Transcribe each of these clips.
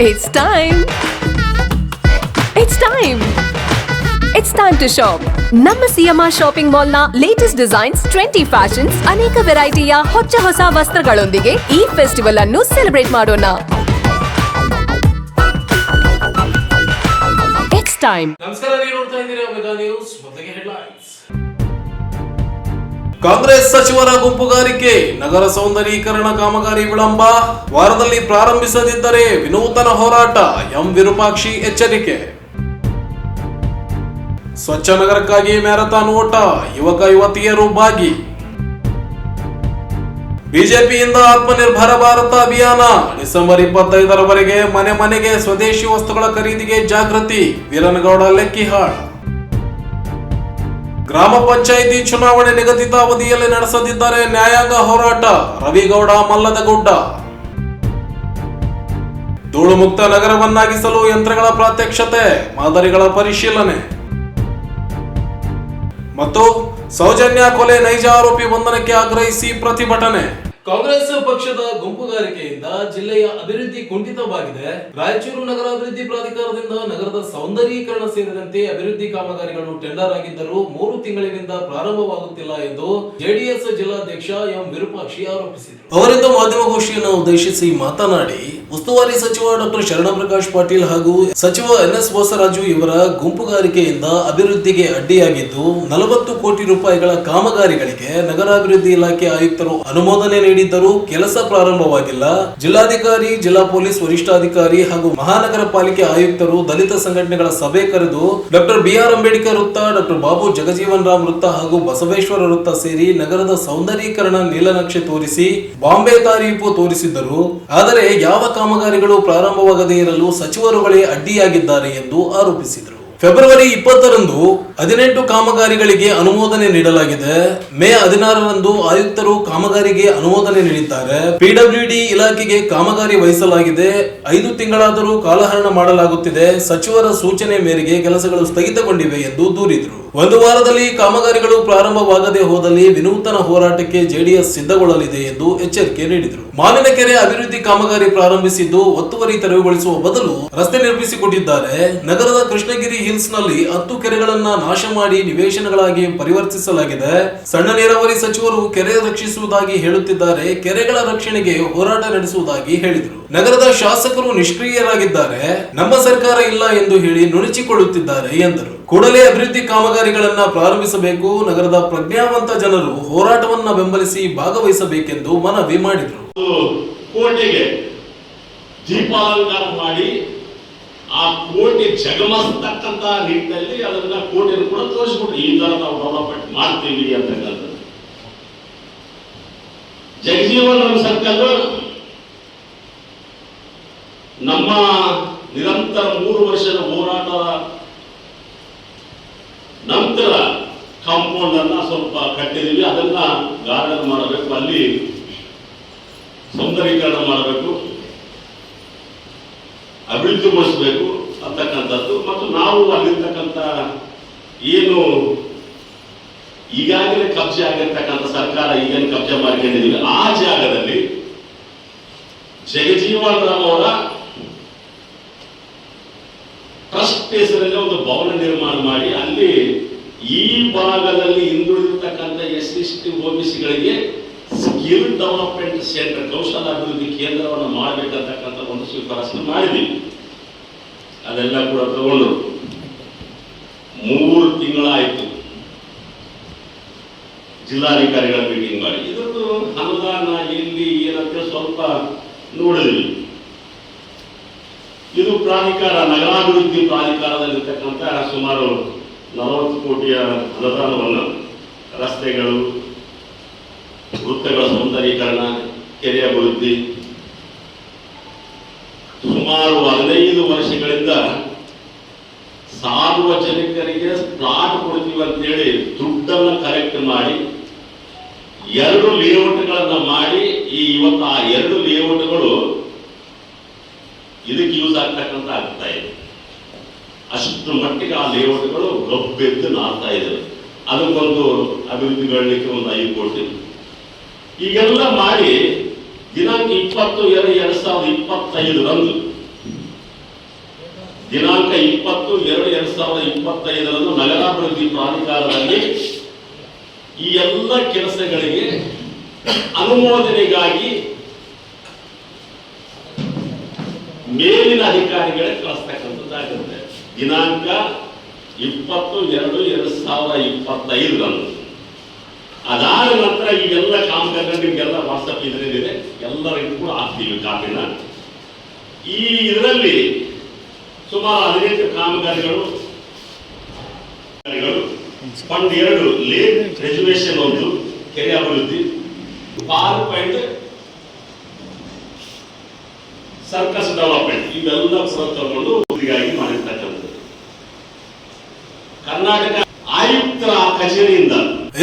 It's time. It's time. It's time to shop. ನಮ್ಮ CMR shopping ಮಾಲ್ನ latest designs twenty fashions ಅನೇಕ ವೆರೈಟಿಯ ಹೊಚ್ಚ ಹೊಸ ವಸ್ತ್ರಗಳೊಂದಿಗೆ ಈ ಫೆಸ್ಟಿವಲ್ ಅನ್ನು ಸೆಲೆಬ್ರೇಟ್ ಮಾಡೋಣ ಇಟ್ಸ್ ಟೈಮ್ ನಮಸ್ಕಾರ, ನೀವು ನೋಡ್ತಾ ಇದ್ದೀರಾ ಮೆಗಾ ನ್ಯೂಸ್ ಕಾಂಗ್ರೆಸ್ ಸಚಿವರ ಗುಂಪುಗಾರಿಕೆ, ನಗರ ಸೌಂದರೀಕರಣ ಕಾಮಗಾರಿ ವಿಳಂಬ, ವಾರದಲ್ಲಿ ಪ್ರಾರಂಭಿಸದಿದ್ದರೆ ವಿನೂತನ ಹೋರಾಟ, ಎಂ ವಿರೂಪಾಕ್ಷಿ ಎಚ್ಚರಿಕೆ. ಸ್ವಚ್ಛ ನಗರಕ್ಕಾಗಿ ಮ್ಯಾರಥಾನ್ ಓಟ, ಯುವಕ ಯುವತಿಯರು ಭಾಗಿ. ಬಿಜೆಪಿಯಿಂದ ಆತ್ಮನಿರ್ಭರ ಭಾರತ ಅಭಿಯಾನ, ಡಿಸೆಂಬರ್ ಇಪ್ಪತ್ತೈದರವರೆಗೆ ಮನೆ ಮನೆಗೆ ಸ್ವದೇಶಿ ವಸ್ತುಗಳ ಖರೀದಿಗೆ ಜಾಗೃತಿ, ವೀರನಗೌಡ ಲೆಕ್ಕಿಹಾಳ್. ಗ್ರಾಮ ಪಂಚಾಯಿತಿ ಚುನಾವಣೆ ನಿಗದಿತ ಅವಧಿಯಲ್ಲಿ ನಡೆಸದಿದ್ದರೆ ನ್ಯಾಯಾಂಗ ಹೋರಾಟ ರವಿಗೌಡ ಮಲ್ಲದಗುಡ್ಡ. ಧೂಳು ಮುಕ್ತ ನಗರವನ್ನಾಗಿಸಲು ಯಂತ್ರಗಳ ಪ್ರಾತ್ಯಕ್ಷತೆ, ಮಾದರಿಗಳ ಪರಿಶೀಲನೆ. ಮತ್ತು ಸೌಜನ್ಯ ಕೊಲೆ ನೈಜ ಆರೋಪಿ ಬಂಧನಕ್ಕೆ ಆಗ್ರಹಿಸಿ ಪ್ರತಿಭಟನೆ. ಕಾಂಗ್ರೆಸ್ ಪಕ್ಷದ ಗುಂಪುಗಾರಿಕೆಯಿಂದ ಜಿಲ್ಲೆಯ ಅಭಿವೃದ್ಧಿ ಕುಂಠಿತವಾಗಿದೆ. ರಾಯಚೂರು ನಗರ ಅಭಿವೃದ್ಧಿ ಪ್ರಾಧಿಕಾರದಿಂದ ನಗರದ ಸೌಂದರ್ಯೀಕರಣ ಸೇರಿದಂತೆ ಅಭಿವೃದ್ಧಿ ಕಾಮಗಾರಿಗಳು ಟೆಂಡರ್ ಆಗಿದ್ದರೂ ಮೂರು ತಿಂಗಳಿನಿಂದ ಪ್ರಾರಂಭವಾಗುತ್ತಿಲ್ಲ ಎಂದು ಜೆಡಿಎಸ್ ಜಿಲ್ಲಾಧ್ಯಕ್ಷ ಎಂ ವಿರೂಪಾಕ್ಷಿ ಆರೋಪಿಸಿದರು. ಅವರಿಂದ ಮಾಧ್ಯಮಗೋಷ್ಠಿಯನ್ನು ಉದ್ದೇಶಿಸಿ ಮಾತನಾಡಿ, ಉಸ್ತುವಾರಿ ಸಚಿವ ಡಾಕ್ಟರ್ ಶರಣಪ್ರಕಾಶ್ ಪಾಟೀಲ್ ಹಾಗೂ ಸಚಿವ ಎನ್ ಎಸ್ ಬೋಸರಾಜು ಇವರ ಗುಂಪುಗಾರಿಕೆಯಿಂದ ಅಭಿವೃದ್ಧಿಗೆ ಅಡ್ಡಿಯಾಗಿದ್ದು, ನಲವತ್ತು ಕೋಟಿ ರೂಪಾಯಿಗಳ ಕಾಮಗಾರಿಗಳಿಗೆ ನಗರಾಭಿವೃದ್ಧಿ ಇಲಾಖೆ ಆಯುಕ್ತರು ಅನುಮೋದನೆ ನೀಡಿದ್ದರೂ ಕೆಲಸ ಪ್ರಾರಂಭವಾಗಿಲ್ಲ. ಜಿಲ್ಲಾಧಿಕಾರಿ, ಜಿಲ್ಲಾ ಪೊಲೀಸ್ ವರಿಷ್ಠಾಧಿಕಾರಿ ಹಾಗೂ ಮಹಾನಗರ ಪಾಲಿಕೆ ಆಯುಕ್ತರು ದಲಿತ ಸಂಘಟನೆಗಳ ಸಭೆ ಕರೆದು ಡಾಕ್ಟರ್ ಬಿಆರ್ ಅಂಬೇಡ್ಕರ್ ವೃತ್ತ, ಡಾಕ್ಟರ್ ಬಾಬು ಜಗಜೀವನ್ ರಾಮ್ ವೃತ್ತ ಹಾಗೂ ಬಸವೇಶ್ವರ ವೃತ್ತ ಸೇರಿ ನಗರದ ಸೌಂದರ್ಯೀಕರಣ ನೀಲನಕ್ಷೆ ತೋರಿಸಿ ಬಾಂಬೆ ತಾರೀಫು ತೋರಿಸಿದ್ದರು. ಆದರೆ ಯಾವ ಕಾಮಗಾರಿಗಳು ಪ್ರಾರಂಭವಾಗದೇ ಇರಲು ಸಚಿವರುಗಳೇ ಅಡ್ಡಿಯಾಗಿದ್ದಾರೆ ಎಂದು ಆರೋಪಿಸಿದರು. ಫೆಬ್ರವರಿ ಇಪ್ಪತ್ತರಂದು ಹದಿನೆಂಟು ಕಾಮಗಾರಿಗಳಿಗೆ ಅನುಮೋದನೆ ನೀಡಲಾಗಿದೆ. ಮೇ ಹದಿನಾರರಂದು ಆಯುಕ್ತರು ಕಾಮಗಾರಿಗೆ ಅನುಮೋದನೆ ನೀಡಿದ್ದಾರೆ. ಪಿಡಬ್ಲ್ಯೂಡಿ ಇಲಾಖೆಗೆ ಕಾಮಗಾರಿ ವಹಿಸಲಾಗಿದೆ. ಐದು ತಿಂಗಳಾದರೂ ಕಾಲಹರಣ ಮಾಡಲಾಗುತ್ತಿದೆ. ಸಚಿವರ ಸೂಚನೆ ಮೇರೆಗೆ ಕೆಲಸಗಳು ಸ್ಥಗಿತಗೊಂಡಿವೆ ಎಂದು ದೂರಿದರು. ಒಂದು ವಾರದಲ್ಲಿ ಕಾಮಗಾರಿಗಳು ಪ್ರಾರಂಭವಾಗದೆ ಹೋದಲ್ಲಿ ವಿನೂತನ ಹೋರಾಟಕ್ಕೆ ಜೆಡಿಎಸ್ ಸಿದ್ಧಗೊಳ್ಳಲಿದೆ ಎಂದು ಎಚ್ಚರಿಕೆ ನೀಡಿದರು. ಮಾವಿನಕೆರೆ ಅಭಿವೃದ್ಧಿ ಕಾಮಗಾರಿ ಪ್ರಾರಂಭಿಸಿದ್ದು, ಒತ್ತುವರಿ ತೆರವುಗೊಳಿಸುವ ಬದಲು ರಸ್ತೆ ನಿರ್ಮಿಸಿಕೊಟ್ಟಿದ್ದಾರೆ. ನಗರದ ಕೃಷ್ಣಗಿರಿ ಹಿಲ್ಸ್ನಲ್ಲಿ ಹತ್ತು ಕೆರೆಗಳನ್ನ ನಾಶ ಮಾಡಿ ನಿವೇಶನಗಳಾಗಿ ಪರಿವರ್ತಿಸಲಾಗಿದೆ. ಸಣ್ಣ ನೀರಾವರಿ ಸಚಿವರು ಕೆರೆ ರಕ್ಷಿಸುವುದಾಗಿ ಹೇಳುತ್ತಿದ್ದಾರೆ. ಕೆರೆಗಳ ರಕ್ಷಣೆಗೆ ಹೋರಾಟ ನಡೆಸುವುದಾಗಿ ಹೇಳಿದರು. ನಗರದ ಶಾಸಕರು ನಿಷ್ಕ್ರಿಯರಾಗಿದ್ದಾರೆ. ನಮ್ಮ ಸರ್ಕಾರ ಇಲ್ಲ ಎಂದು ಹೇಳಿ ನುಣುಚಿಕೊಳ್ಳುತ್ತಿದ್ದಾರೆ ಎಂದರು. ಕೂಡಲೇ ಅಭಿವೃದ್ಧಿ ಕಾಮಗಾರಿಗಳನ್ನ ಪ್ರಾರಂಭಿಸಬೇಕು. ನಗರದ ಪ್ರಜ್ಞಾವಂತ ಜನರು ಹೋರಾಟವನ್ನ ಬೆಂಬಲಿಸಿ ಭಾಗವಹಿಸಬೇಕೆಂದು ಮನವಿ ಮಾಡಿದರು. ಕೋಟೆಗೆ ದೀಪಾಲಂಕಾರ ಮಾಡಿ ಆ ಕೋಟೆ ಜಗಮಸ್ತಕ್ಕಂತ ನಿಟ್ಟಿನಲ್ಲಿ ಅದನ್ನ ಕೋಟೆಯನ್ನು ಕೂಡ ತೋರಿಸ್ಬಿಟ್ರು. ಈ ತರ ನಾವು ಡೆವಲಪ್ಮೆಂಟ್ ಮಾಡ್ತೀವಿ ಅಂತಕ್ಕಂಥದ್ದು. ಜಗಜೀವನ್ ರಾಮ್ ಸರ್ಕಲ್, ನಮ್ಮ ನಿರಂತರ ಮೂರು ವರ್ಷದ ಹೋರಾಟದ ನಂತರ ಕಾಂಪೌಂಡ್ ಅನ್ನ ಸ್ವಲ್ಪ ಕಟ್ಟಿದೀವಿ ಅದನ್ನ ಗಾರ್ಡನ್ ಮಾಡಬೇಕು. ಅಲ್ಲಿ ಸೌಂದರೀಕರಣ ಮಾಡಬೇಕು. ಅಭಿವೃದ್ಧಿಗೊಳಿಸಬೇಕು ಅಂತಕ್ಕಂಥದ್ದು. ಮತ್ತು ನಾವು ಅಲ್ಲಿರ್ತಕ್ಕಂಥ ಏನು ಈಗಾಗಲೇ ಕಬ್ಜೆ ಆಗಿರ್ತಕ್ಕಂಥ ಸರ್ಕಾರ ಈಗೇನು ಕಬ್ಜೆ ಮಾಡ್ಕೊಂಡಿದ್ದೀವಿ ಆ ಜಾಗದಲ್ಲಿ ಜಗಜೀವನ್ ರಾಮ್ ಅವರ ಟ್ರಸ್ಟ್ ಹೆಸರಲ್ಲಿ ಒಂದು ಭವನ ನಿರ್ಮಾಣ ಮಾಡಿ ಅಲ್ಲಿ ಈ ಭಾಗದಲ್ಲಿ ಹಿಂದುಳಿದಿರ್ತಕ್ಕಂಥ ಎಸ್ ಎಸ್ ಟಿ ಒಬಿಸಿಗಳಿಗೆ ಸ್ಕಿಲ್ ಡೆವಲಪ್ಮೆಂಟ್ ಸೆಂಟರ್ ಕೌಶಲ ಅಭಿವೃದ್ಧಿ ಕೇಂದ್ರವನ್ನು ಮಾಡಬೇಕಂತಕ್ಕಂಥ ಒಂದು ಶಿಫಾರಸನ್ನು ಮಾಡಿದ್ವಿ. ಅದೆಲ್ಲ ಕೂಡ ತಗೊಂಡು ಮೂರು ತಿಂಗಳಾಯಿತು. ಜಿಲ್ಲಾಧಿಕಾರಿಗಳ ಮೀಟಿಂಗ್ ಮಾಡಿ. ಇದೊಂದು ಅನುದಾನ ಎಲ್ಲಿ ಏನಂತ ಸ್ವಲ್ಪ ನೋಡಿದ್ವಿ ಇದು ಪ್ರಾಧಿಕಾರ, ನಗರಾಭಿವೃದ್ಧಿ ಪ್ರಾಧಿಕಾರದಲ್ಲಿರ್ತಕ್ಕಂಥ ಸುಮಾರು ನಲವತ್ತು ಕೋಟಿಯ ಅನುದಾನವನ್ನು ರಸ್ತೆಗಳು ವೃತ್ತಗಳ ಸೌಂದರೀಕರಣ ಕೆರೆ ಅಭಿವೃದ್ಧಿ. ಸುಮಾರು ಹದಿನೈದು ವರ್ಷಗಳಿಂದ ಸಾರ್ವಜನಿಕರಿಗೆ ಸ್ಲಾಟ್ ಕೊಡ್ತೀವಿ ಅಂತೇಳಿ ದುಡ್ಡನ್ನು ಕಲೆಕ್ಟ್ ಮಾಡಿ, ಎರಡು ಲೇಔಟ್ಗಳನ್ನ ಮಾಡಿ, ಈ ಇವತ್ತು ಆ ಎರಡು ಲೇಔಟ್ಗಳು ಇದಕ್ಕೆ ಯೂಸ್ ಆಗ್ತಕ್ಕಂತ ಆಗ್ತಾ ಇದೆ. ಅಷ್ಟು ಮಟ್ಟಿಗೆ ಆ ಲೇಔಟ್ಗಳು ಗಬ್ಬೆದ್ದು ನಾಡ್ತಾ ಇದ್ದಾವೆ ಅದಕ್ಕೊಂದು ಅಭಿವೃದ್ಧಿಗೊಳ್ಳಲಿಕ್ಕೆ ಒಂದು ಐದು ಕೋಟಿ. ಈಗೆಲ್ಲ ಮಾಡಿ ದಿನಾಂಕ ಇಪ್ಪತ್ತು ಎರಡು ಎರಡ್ ಸಾವಿರದ ಇಪ್ಪತ್ತೈದರಂದು ದಿನಾಂಕ ಇಪ್ಪತ್ತು ಎರಡು ಎರಡ್ ಸಾವಿರದ ಇಪ್ಪತ್ತೈದರಂದು ನಗರಾಭಿವೃದ್ಧಿ ಪ್ರಾಧಿಕಾರದಲ್ಲಿ ಈ ಎಲ್ಲ ಕೆಲಸಗಳಿಗೆ ಅನುಮೋದನೆಗಾಗಿ ಮೇಲಿನ ಅಧಿಕಾರಿಗಳೇ ಕಳಿಸ್ತಕ್ಕಂಥದ್ದಾಗುತ್ತೆ ದಿನಾಂಕ ಇಪ್ಪತ್ತು ಎರಡು ಎರಡು ಸಾವಿರದ ಇಪ್ಪತ್ತೈದರಂದು. ಅದಾದ ನಂತರ ಈಗೆಲ್ಲ ಕಾಮಗಾರಿಗಳು ನಿಮ್ಗೆಲ್ಲ ವಾಟ್ಸಪ್ ಇದರಲ್ಲಿದೆ ಎಲ್ಲರಿಗೂ ಕೂಡ ಹಾಕ್ತೀವಿ ಕಾಪಿನ. ಈ ಇದರಲ್ಲಿ ಸುಮಾರು ಹದಿನೆಂಟು ಕಾಮಗಾರಿಗಳು ಫಂಡ್ ಎರಡು ಲೇನ್ ರೆಜುವೇಶನ್ ಒಂದು, ಕೆರೆ ಅಭಿವೃದ್ಧಿ ಆರು ಪಾಯಿಂಟ್ ಸರ್ಕಸ್ ಡೆವಲಪ್ಮೆಂಟ್ ಇವೆಲ್ಲ ಕೂಡ ತಗೊಂಡು ಮಾಡಿರ್ತಕ್ಕಂಥದ್ದು. ಕರ್ನಾಟಕ ಆಯುಕ್ತರ ಕಚೇರಿಯಿಂದ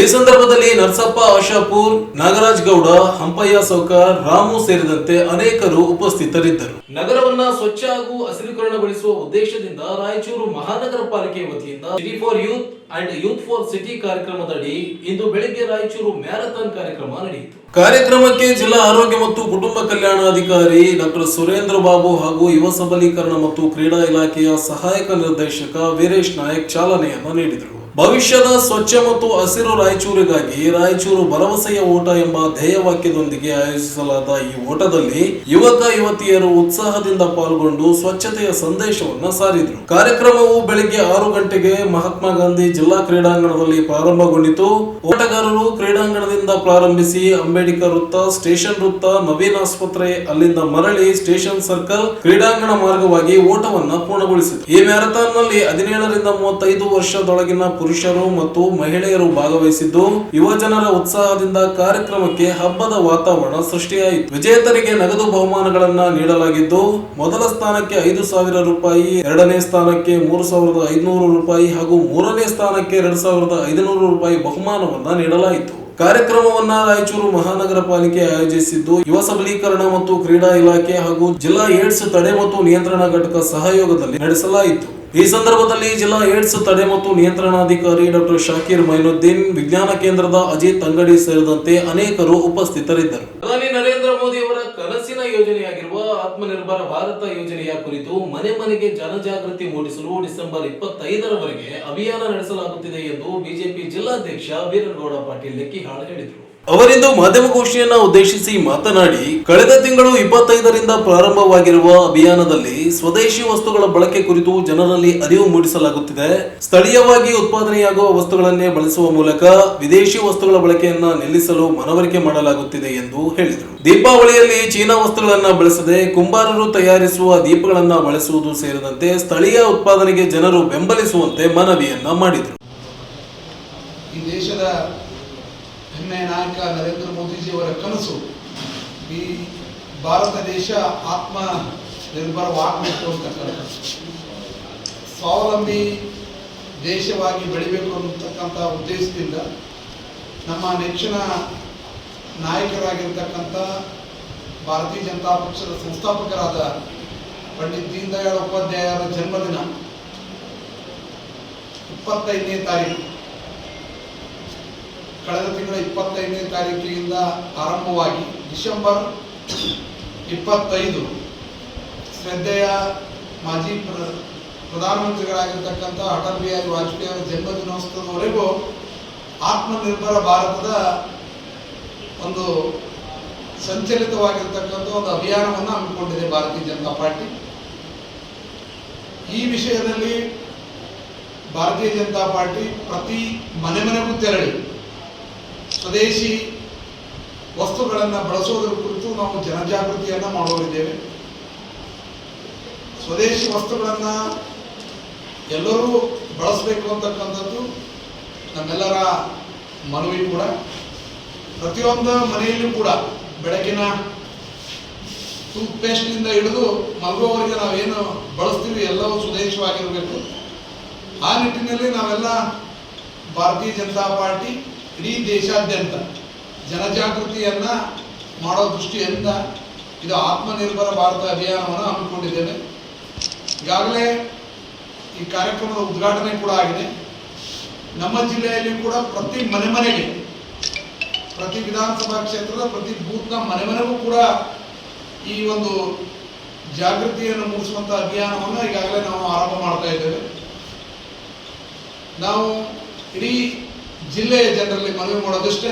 ಈ ಸಂದರ್ಭದಲ್ಲಿ ನರಸಪ್ಪ, ಆಶಾಪುರ್, ನಾಗರಾಜ್ ಗೌಡ, ಹಂಪಯ್ಯ ಸೌಕರ್, ರಾಮು ಸೇರಿದಂತೆ ಅನೇಕರು ಉಪಸ್ಥಿತರಿದ್ದರು. ನಗರವನ್ನ ಸ್ವಚ್ಛ ಹಾಗೂ ಹಸಿರುಕರಣಗೊಳಿಸುವ ಉದ್ದೇಶದಿಂದ ರಾಯಚೂರು ಮಹಾನಗರ ಪಾಲಿಕೆ ವತಿಯಿಂದ city for youth and youth for city ಕಾರ್ಯಕ್ರಮದಡಿ ಇಂದು ಬೆಳಗ್ಗೆ ರಾಯಚೂರು ಮ್ಯಾರಥಾನ್ ಕಾರ್ಯಕ್ರಮ ನಡೆಯಿತು. ಕಾರ್ಯಕ್ರಮಕ್ಕೆ ಜಿಲ್ಲಾ ಆರೋಗ್ಯ ಮತ್ತು ಕುಟುಂಬ ಕಲ್ಯಾಣಾಧಿಕಾರಿ ಡಾಕ್ಟರ್ ಸುರೇಂದ್ರ ಬಾಬು ಹಾಗೂ ಯುವ ಸಬಲೀಕರಣ ಮತ್ತು ಕ್ರೀಡಾ ಇಲಾಖೆಯ ಸಹಾಯಕ ನಿರ್ದೇಶಕ ವೀರೇಶ್ ನಾಯಕ್ ಚಾಲನೆಯನ್ನು ನೀಡಿದರು. ಭವಿಷ್ಯದ ಸ್ವಚ್ಛ ಮತ್ತು ಹಸಿರು ರಾಯಚೂರಿಗಾಗಿ ರಾಯಚೂರು ಭರವಸೆಯ ಓಟ ಎಂಬ ಧ್ಯೇಯವಾಕ್ಯದೊಂದಿಗೆ ಆಯೋಜಿಸಲಾದ ಈ ಓಟದಲ್ಲಿ ಯುವಕ ಯುವತಿಯರು ಉತ್ಸಾಹದಿಂದ ಪಾಲ್ಗೊಂಡು ಸ್ವಚ್ಛತೆಯ ಸಂದೇಶವನ್ನ ಸಾರಿದರು. ಕಾರ್ಯಕ್ರಮವು ಬೆಳಿಗ್ಗೆ ಆರು ಗಂಟೆಗೆ ಮಹಾತ್ಮ ಗಾಂಧಿ ಜಿಲ್ಲಾ ಕ್ರೀಡಾಂಗಣದಲ್ಲಿ ಪ್ರಾರಂಭಗೊಂಡಿತು. ಓಟಗಾರರು ಕ್ರೀಡಾಂಗಣದಿಂದ ಪ್ರಾರಂಭಿಸಿ ಅಂಬೇಡ್ಕರ್ ವೃತ್ತ, ಸ್ಟೇಷನ್ ವೃತ್ತ, ನವೀನ್ ಆಸ್ಪತ್ರೆ, ಅಲ್ಲಿಂದ ಮರಳಿ ಸ್ಟೇಷನ್ ಸರ್ಕಲ್, ಕ್ರೀಡಾಂಗಣ ಮಾರ್ಗವಾಗಿ ಓಟವನ್ನು ಪೂರ್ಣಗೊಳಿಸಿತು. ಈ ಮ್ಯಾರಥಾನ್ನಲ್ಲಿ ಹದಿನೇಳರಿಂದ ಮೂವತ್ತೈದು ವರ್ಷದೊಳಗಿನ ಪುರುಷರು ಮತ್ತು ಮಹಿಳೆಯರು ಭಾಗವಹಿಸಿದ್ದು ಯುವ ಜನರ ಉತ್ಸಾಹದಿಂದ ಕಾರ್ಯಕ್ರಮಕ್ಕೆ ಹಬ್ಬದ ವಾತಾವರಣ ಸೃಷ್ಟಿಯಾಯಿತು. ವಿಜೇತರಿಗೆ ನಗದು ಬಹುಮಾನಗಳನ್ನ ನೀಡಲಾಗಿದ್ದು, ಮೊದಲ ಸ್ಥಾನಕ್ಕೆ ಐದು ಸಾವಿರ ರೂಪಾಯಿ, ಎರಡನೇ ಸ್ಥಾನಕ್ಕೆ ಮೂರು ಸಾವಿರದ ಐದುನೂರು ರೂಪಾಯಿ ಹಾಗೂ ಮೂರನೇ ಸ್ಥಾನಕ್ಕೆ ಎರಡ್ ಸಾವಿರದ ಐದುನೂರು ರೂಪಾಯಿ ಬಹುಮಾನವನ್ನ ನೀಡಲಾಯಿತು. ಕಾರ್ಯಕ್ರಮವನ್ನ ರಾಯಚೂರು ಮಹಾನಗರ ಪಾಲಿಕೆ ಆಯೋಜಿಸಿದ್ದು, ಯುವ ಸಬಲೀಕರಣ ಮತ್ತು ಕ್ರೀಡಾ ಇಲಾಖೆ ಹಾಗೂ ಜಿಲ್ಲಾ ಏಡ್ಸ್ ತಡೆ ಮತ್ತು ನಿಯಂತ್ರಣ ಘಟಕ ಸಹಯೋಗದಲ್ಲಿ ನಡೆಸಲಾಯಿತು. ಈ ಸಂದರ್ಭದಲ್ಲಿ ಜಿಲ್ಲಾ ಏಡ್ಸ್ ತಡೆ ಮತ್ತು ನಿಯಂತ್ರಣಾಧಿಕಾರಿ ಡಾಕ್ಟರ್ ಶಾಕೀರ್ ಮೈನುದ್ದೀನ್, ವಿಜ್ಞಾನ ಕೇಂದ್ರದ ಅಜಿತ್ ಅಂಗಡಿ ಸೇರಿದಂತೆ ಅನೇಕರು ಉಪಸ್ಥಿತರಿದ್ದರು. ಪ್ರಧಾನಿ ನರೇಂದ್ರ ಮೋದಿ ಅವರ ಕನಸಿನ ಯೋಜನೆಯಾಗಿರುವ ಆತ್ಮನಿರ್ಭರ ಭಾರತ ಯೋಜನೆಯ ಕುರಿತು ಮನೆ ಮನೆಗೆ ಜನಜಾಗೃತಿ ಮೂಡಿಸಲು ಡಿಸೆಂಬರ್ ಇಪ್ಪತ್ತೈದರವರೆಗೆ ಅಭಿಯಾನ ನಡೆಸಲಾಗುತ್ತಿದೆ ಎಂದು ಬಿಜೆಪಿ ಜಿಲ್ಲಾಧ್ಯಕ್ಷ ವೀರಗೌಡ ಪಾಟೀಲ್ ಲೆಕ್ಕಿಹಾಳ್ ಹೇಳಿದರು. ಅವರಿಂದು ಮಾಧ್ಯಮಗೋಷ್ಠಿಯನ್ನ ಉದ್ದೇಶಿಸಿ ಮಾತನಾಡಿ, ಕಳೆದ ತಿಂಗಳು ಇಪ್ಪತ್ತೈದರಿಂದ ಪ್ರಾರಂಭವಾಗಿರುವ ಅಭಿಯಾನದಲ್ಲಿ ಸ್ವದೇಶಿ ವಸ್ತುಗಳ ಬಳಕೆ ಕುರಿತು ಜನರಲ್ಲಿ ಅರಿವು ಮೂಡಿಸಲಾಗುತ್ತಿದೆ. ಸ್ಥಳೀಯವಾಗಿ ಉತ್ಪಾದನೆಯಾಗುವ ವಸ್ತುಗಳನ್ನೇ ಬಳಸುವ ಮೂಲಕ ವಿದೇಶಿ ವಸ್ತುಗಳ ಬಳಕೆಯನ್ನ ನಿಲ್ಲಿಸಲು ಮನವರಿಕೆ ಮಾಡಲಾಗುತ್ತಿದೆ ಎಂದು ಹೇಳಿದರು. ದೀಪಾವಳಿಯಲ್ಲಿ ಚೀನಾ ವಸ್ತುಗಳನ್ನ ಬಳಸದೆ ಕುಂಬಾರರು ತಯಾರಿಸುವ ದೀಪಗಳನ್ನ ಬಳಸುವುದು ಸೇರಿದಂತೆ ಸ್ಥಳೀಯ ಉತ್ಪಾದನೆಗೆ ಜನರು ಬೆಂಬಲಿಸುವಂತೆ ಮನವಿಯನ್ನ ಮಾಡಿದರು. ಹೆಮ್ಮೆಯ ನಾಯಕ ನರೇಂದ್ರ ಮೋದಿಜಿಯವರ ಕನಸು ಈ ಭಾರತ ದೇಶ ಆತ್ಮ ನಿರ್ಭರವಾಗಬೇಕು ಅಂತಕ್ಕಂಥ ಸ್ವಾವಲಂಬಿ ದೇಶವಾಗಿ ಬೆಳಿಬೇಕು ಅನ್ನತಕ್ಕಂಥ ಉದ್ದೇಶದಿಂದ ನಮ್ಮ ನೆಚ್ಚಿನ ನಾಯಕರಾಗಿರ್ತಕ್ಕಂಥ ಭಾರತೀಯ ಜನತಾ ಪಕ್ಷದ ಸಂಸ್ಥಾಪಕರಾದ ಪಂಡಿತ್ ದೀನ್ ದಯಾಳ್ ಉಪಾಧ್ಯಾಯರ ಜನ್ಮದಿನ ಇಪ್ಪತ್ತೈದನೇ ತಾರೀಕು. ಕಳೆದ ತಿಂಗಳ ಇಪ್ಪತ್ತೈದನೇ ತಾರೀಕಿನಿಂದ ಆರಂಭವಾಗಿ ಡಿಸೆಂಬರ್ ಇಪ್ಪತ್ತೈದು ಶ್ರದ್ಧೆಯ ಮಾಜಿ ಪ್ರ, ಪ್ರಧಾನಮಂತ್ರಿಗಳಾಗಿರ್ತಕ್ಕಂಥ ಅಟಲ್ ಬಿಹಾರಿ ವಾಜಪೇಯಿ ಅವರ ಜನ್ಮದಿನೋತ್ಸವದವರೆಗೂ ಆತ್ಮನಿರ್ಭರ ಭಾರತದ ಒಂದು ಸಂಚಲಿತವಾಗಿರ್ತಕ್ಕಂಥ ಒಂದು ಅಭಿಯಾನವನ್ನು ಹಮ್ಮಿಕೊಂಡಿದೆ ಭಾರತೀಯ ಜನತಾ ಪಾರ್ಟಿ. ಈ ವಿಷಯದಲ್ಲಿ ಭಾರತೀಯ ಜನತಾ ಪಾರ್ಟಿ ಪ್ರತಿ ಮನೆ ಮನೆಗೂ ತೆರಳಿ. ಸ್ವದೇಶಿ ವಸ್ತುಗಳನ್ನು ಬಳಸೋದ್ರ ಕುರಿತು ನಾವು ಜನಜಾಗೃತಿಯನ್ನು ಮಾಡೋರಿದ್ದೇವೆ ಸ್ವದೇಶಿ ವಸ್ತುಗಳನ್ನು ಎಲ್ಲರೂ ಬಳಸಬೇಕು ಅಂತಕ್ಕಂಥದ್ದು ನಮ್ಮೆಲ್ಲರ ಮನವಿ ಕೂಡ. ಪ್ರತಿಯೊಂದು ಮನೆಯಲ್ಲೂ ಕೂಡ ಬೆಳಕಿನ ಟೂತ್ ಪೇಸ್ಟ್ನಿಂದ ಹಿಡಿದು ಮಲಗುವವರೆಗೆ ನಾವೇನು ಬಳಸ್ತೀವಿ ಎಲ್ಲವೂ ಸ್ವದೇಶವಾಗಿರಬೇಕು. ಆ ನಿಟ್ಟಿನಲ್ಲಿ ನಾವೆಲ್ಲ ಭಾರತೀಯ ಜನತಾ ಪಾರ್ಟಿ ಇಡೀ ದೇಶಾದ್ಯಂತ ಜನಜಾಗೃತಿಯನ್ನು ಮಾಡೋ ದೃಷ್ಟಿಯಿಂದ ಇದು ಆತ್ಮನಿರ್ಭರ ಭಾರತ ಅಭಿಯಾನವನ್ನು ಹಮ್ಮಿಕೊಂಡಿದ್ದೇವೆ ಈಗಾಗಲೇ ಈ ಕಾರ್ಯಕ್ರಮದ ಉದ್ಘಾಟನೆ ಕೂಡ ಆಗಿದೆ. ನಮ್ಮ ಜಿಲ್ಲೆಯಲ್ಲಿ ಕೂಡ ಪ್ರತಿ ಮನೆ ಮನೆಗೆ, ಪ್ರತಿ ವಿಧಾನಸಭಾ ಕ್ಷೇತ್ರದ ಪ್ರತಿ ಬೂತ್ನ ಮನೆ ಮನೆಗೂ ಕೂಡ ಈ ಒಂದು ಜಾಗೃತಿಯನ್ನು ಮೂಡಿಸುವಂಥ ಅಭಿಯಾನವನ್ನು ಈಗಾಗಲೇ ನಾವು ಆರಂಭ ಮಾಡ್ತಾ ಇದ್ದೇವೆ. ನಾವು ಇಡೀ ಜಿಲ್ಲೆಯ ಜನರಲ್ಲಿ ಮನವಿ ಮಾಡೋದಷ್ಟೇ.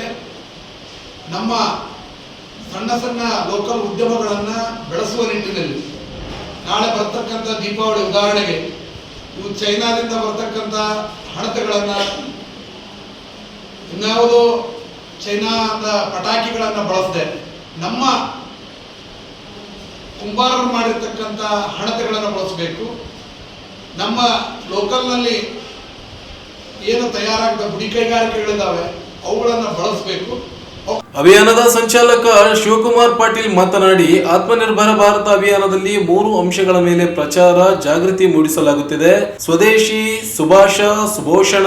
ನಮ್ಮ ಸಣ್ಣ ಸಣ್ಣ ಲೋಕಲ್ ಉದ್ಯಮಗಳನ್ನು ಬೆಳೆಸುವ ನಿಟ್ಟಿನಲ್ಲಿ ನಾಳೆ ಬರ್ತಕ್ಕಂಥ ದೀಪಾವಳಿ ಉದಾಹರಣೆಗೆ ಇವು ಚೈನಾದಿಂದ ಬರ್ತಕ್ಕಂಥ ಹಣತೆಗಳನ್ನು, ಇನ್ಯಾವುದೋ ಚೈನಾದ ಪಟಾಕಿಗಳನ್ನು ಬಳಸದೆ, ನಮ್ಮ ಕುಂಬಾರರು ಮಾಡಿರ್ತಕ್ಕಂಥ ಹಣತೆಗಳನ್ನು ಬಳಸಬೇಕು. ನಮ್ಮ ಲೋಕಲ್ನಲ್ಲಿ ಏನು ತಯಾರಾಗದ ಗುಡಿ ಕೈಗಾರಿಕೆಗಳಿದ್ದಾವೆ ಅವುಗಳನ್ನು ಬಳಸಬೇಕು. ಅಭಿಯಾನದ ಸಂಚಾಲಕ ಶಿವಕುಮಾರ್ ಪಾಟೀಲ್ ಮಾತನಾಡಿ, ಆತ್ಮನಿರ್ಭರ ಭಾರತ ಅಭಿಯಾನದಲ್ಲಿ ಮೂರು ಅಂಶಗಳ ಮೇಲೆ ಪ್ರಚಾರ ಜಾಗೃತಿ ಮೂಡಿಸಲಾಗುತ್ತಿದೆ. ಸ್ವದೇಶಿ, ಸುಭಾಷ, ಸುಭೋಷಣ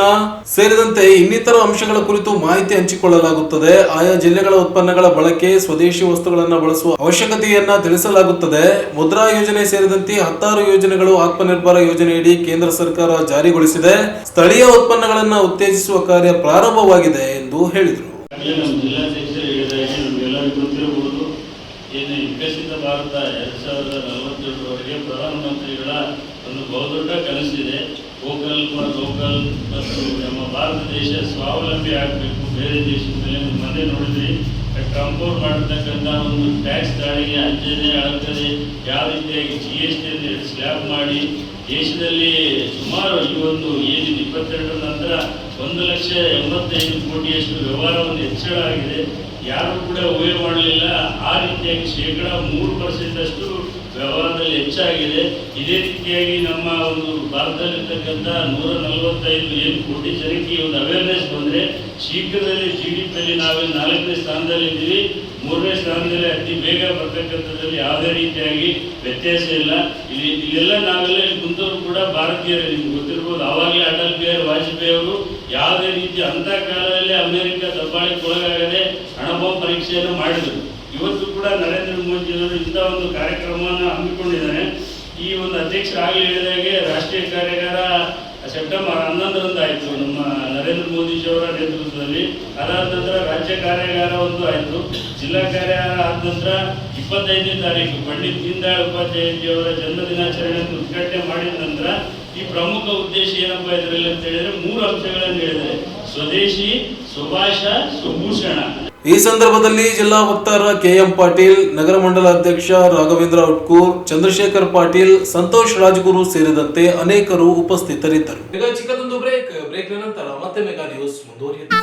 ಸೇರಿದಂತೆ ಇನ್ನಿತರ ಅಂಶಗಳ ಕುರಿತು ಮಾಹಿತಿ ಹಂಚಿಕೊಳ್ಳಲಾಗುತ್ತದೆ. ಆಯಾ ಜಿಲ್ಲೆಗಳ ಉತ್ಪನ್ನಗಳ ಬಳಕೆ, ಸ್ವದೇಶಿ ವಸ್ತುಗಳನ್ನು ಬಳಸುವ ಅವಶ್ಯಕತೆಯನ್ನ ತಿಳಿಸಲಾಗುತ್ತದೆ. ಮುದ್ರಾ ಯೋಜನೆ ಸೇರಿದಂತೆ ಹತ್ತಾರು ಯೋಜನೆಗಳು ಆತ್ಮನಿರ್ಭರ ಯೋಜನೆಯಡಿ ಕೇಂದ್ರ ಸರ್ಕಾರ ಜಾರಿಗೊಳಿಸಿದೆ. ಸ್ಥಳೀಯ ಉತ್ಪನ್ನಗಳನ್ನು ಉತ್ತೇಜಿಸುವ ಕಾರ್ಯ ಪ್ರಾರಂಭವಾಗಿದೆ ಎಂದು ಹೇಳಿದರು. ನಮ್ಮ ಜಿಲ್ಲಾಧ್ಯಕ್ಷರು ಹೇಳಿದಾಗೆ ನಮಗೆಲ್ಲರಿಗೂ ಗೊತ್ತಿರಬಹುದು. ಏನು ವಿಕಸಿತ ಭಾರತ ಎರಡು ಸಾವಿರದ ನಲವತ್ತೆರಡರವರೆಗೆ ಪ್ರಧಾನಮಂತ್ರಿಗಳ ಒಂದು ಬಹುದೊಡ್ಡ ಕನಸಿದೆ ವೋಕಲ್ ಫಾರ್ ಲೋಕಲ್ ಮತ್ತು ನಮ್ಮ ಭಾರತ ದೇಶ ಸ್ವಾವಲಂಬಿ ಆಗಬೇಕು. ಬೇರೆ ದೇಶದ ಮೇಲೆ ನೀವು ಮನೆ ನೋಡಿದ್ರಿ ಟ್ರಂಪೋರ್ ಮಾಡಿರ್ತಕ್ಕಂಥ ಒಂದು ಟ್ಯಾಕ್ಸ್ ದಾಳಿಗೆ ಅಂಜನೆ ಅಳಕದೆ ಯಾವ ರೀತಿಯಾಗಿ ಜಿ ಎಸ್ ಟಿ ಸ್ಲ್ಯಾಬ್ ಮಾಡಿ ದೇಶದಲ್ಲಿ ಸುಮಾರು ಈ ಒಂದು ಏನಿದೆ, ಇಪ್ಪತ್ತೆರಡರ ನಂತರ ಒಂದು ಲಕ್ಷ ಎಂಬತ್ತೈದು ಕೋಟಿಯಷ್ಟು ವ್ಯವಹಾರವನ್ನು ಹೆಚ್ಚಳ ಆಗಿದೆ ಯಾರು ಕೂಡ ಊಹೆ ಮಾಡಲಿಲ್ಲ. ಆ ರೀತಿಯಾಗಿ ಶೇಕಡ ಮೂರು ಪರ್ಸೆಂಟ್ ಅಷ್ಟು ವ್ಯವಹಾರದಲ್ಲಿ ಹೆಚ್ಚಾಗಿದೆ. ಇದೇ ರೀತಿಯಾಗಿ ನಮ್ಮ ಒಂದು ಭಾರತದಲ್ಲಿರ್ತಕ್ಕಂಥ ನೂರ ನಲವತ್ತೈದು ಏನು ಕೋಟಿ ಜನಕ್ಕೆ ಒಂದು ಅವೇರ್ನೆಸ್ ಬಂದರೆ ಶೀಘ್ರದಲ್ಲಿ ಜಿ ಡಿ ಪಿಯಲ್ಲಿ ನಾವೇ ನಾಲ್ಕನೇ ಸ್ಥಾನದಲ್ಲಿ ಇದ್ದೀವಿ ಮೂರನೇ ಸ್ಥಾನದಲ್ಲಿ ಅತಿ ಬೇಗ ಬರ್ತಕ್ಕಂಥದ್ರಲ್ಲಿ ಯಾವುದೇ ರೀತಿಯಾಗಿ ವ್ಯತ್ಯಾಸ ಇಲ್ಲ. ಇಲ್ಲಿ ಇಲ್ಲೆಲ್ಲ ನಾವೆಲ್ಲ ಕುಂತವರು ಕೂಡ ಭಾರತೀಯರು, ನಿಮ್ಗೆ ಗೊತ್ತಿರ್ಬೋದು. ಆವಾಗಲೇ ಅಟಲ್ ಬಿಹಾರಿ ವಾಜಪೇಯಿ ಅವರು ಯಾವುದೇ ರೀತಿ ಅಂತ ಕಾಲದಲ್ಲಿ ಅಮೆರಿಕ ಒಳಗಾಗದೆ ಹಣಬಾಂಬ್ ಪರೀಕ್ಷೆಯನ್ನು ಮಾಡಿದರು. ಇವತ್ತು ಕೂಡ ನರೇಂದ್ರ ಮೋದಿಯವರು ಇಂಥ ಒಂದು ಕಾರ್ಯಕ್ರಮವನ್ನು ಹಮ್ಮಿಕೊಂಡಿದ್ದಾರೆ. ಈ ಒಂದು ಅಧ್ಯಕ್ಷರಾಗಲಿ ಹೇಳಿದಾಗೆ ರಾಷ್ಟ್ರೀಯ ಕಾರ್ಯಾಗಾರ ಸೆಪ್ಟೆಂಬರ್ ಹನ್ನೊಂದರಂದು ಆಯಿತು ನಮ್ಮ ನರೇಂದ್ರ ಮೋದಿಜಿಯವರ ನೇತೃತ್ವದಲ್ಲಿ ಅದಾದ ನಂತರ ರಾಜ್ಯ ಕಾರ್ಯಾಗಾರ ಒಂದು ಆಯಿತು. ಜಿಲ್ಲಾ ಕಾರ್ಯಾಗಾರ ಆದ ನಂತರ ಇಪ್ಪತ್ತೈದನೇ ತಾರೀಕು ಪಂಡಿತ್ ದೀನ್ದಯಾಳ್ ಉಪಾಧ್ಯಾಯ ಉಪಾಧ್ಯಾಯಜಿಯವರ ಜನ್ಮ ದಿನಾಚರಣೆಯನ್ನು ಉದ್ಘಾಟನೆ ಮಾಡಿದ ನಂತರ ಈ ಪ್ರಮುಖ ಉದ್ದೇಶ ಏನಪ್ಪಾ ಇದರಲ್ಲಿ ಅಂತ ಹೇಳಿದ್ರೆ ಮೂರು ಅಂಶಗಳನ್ನು ಹೇಳಿದರೆ ಸ್ವದೇಶಿ, ಸ್ವಭಾಷ ಸುಭೂಷಣ ಈ ಸಂದರ್ಭದಲ್ಲಿ ಜಿಲ್ಲಾ ವಕ್ತಾರ ಕೆಎಂ ಪಾಟೀಲ್ ನಗರ ಮಂಡಲ ಅಧ್ಯಕ್ಷ ರಾಘವೇಂದ್ರ ಉಟ್ಕೂರ್ ಚಂದ್ರಶೇಖರ್ ಪಾಟೀಲ್ ಸಂತೋಷ್ ರಾಜ್ಗುರು ಸೇರಿದಂತೆ ಅನೇಕರು ಉಪಸ್ಥಿತರಿದ್ದರು ಈಗ ಚಿಕ್ಕದೊಂದು ಬ್ರೇಕ್ ಬ್ರೇಕ್ ನಂತರ ಮತ್ತೆ ಮೆಗಾ ನ್ಯೂಸ್ ಮುಂದುವರಿಯುತ್ತೆ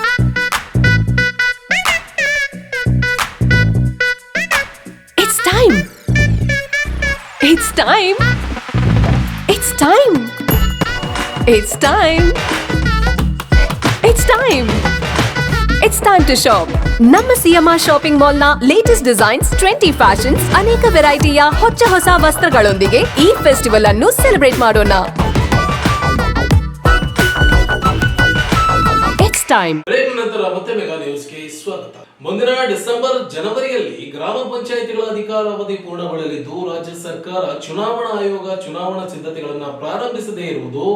It's time. It's time. It's time. It's time. It's time. It's time to shop ನಮ್ಮ ಸಿಎಂಆರ್ ಶಾಪಿಂಗ್ ಮಾಲ್ನ ಲೇಟೆಸ್ಟ್ ಡಿಸೈನ್ಸ್ ಟ್ವೆಂಟಿ ಫ್ಯಾಷನ್ಸ್ ಅನೇಕ ವೆರೈಟಿಯ ಹೊಚ್ಚ ಹೊಸ ವಸ್ತ್ರಗಳೊಂದಿಗೆ ಈ ಫೆಸ್ಟಿವಲ್ ಅನ್ನು ಸೆಲೆಬ್ರೇಟ್ ಮಾಡೋಣ. ಟೈಮ್ ಬ್ರೇಕ್ ನಂತರ ಮತ್ತೆ ಮೆಗಾ ನ್ಯೂಸ್ಗೆ ಸ್ವಾಗತ. ಮುಂದಿನ ಡಿಸೆಂಬರ್ ಜನವರಿಯಲ್ಲಿ ಗ್ರಾಮ ಪಂಚಾಯಿತಿಗಳ ಅಧಿಕಾರಾವಧಿ ಪೂರ್ಣಗೊಳ್ಳಲಿದ್ದು, ರಾಜ್ಯ ಸರ್ಕಾರ ಚುನಾವಣಾ ಆಯೋಗ ಚುನಾವಣಾ ಸಿದ್ಧತೆಗಳನ್ನು ಪ್ರಾರಂಭಿಸದೇ ಇರುವುದು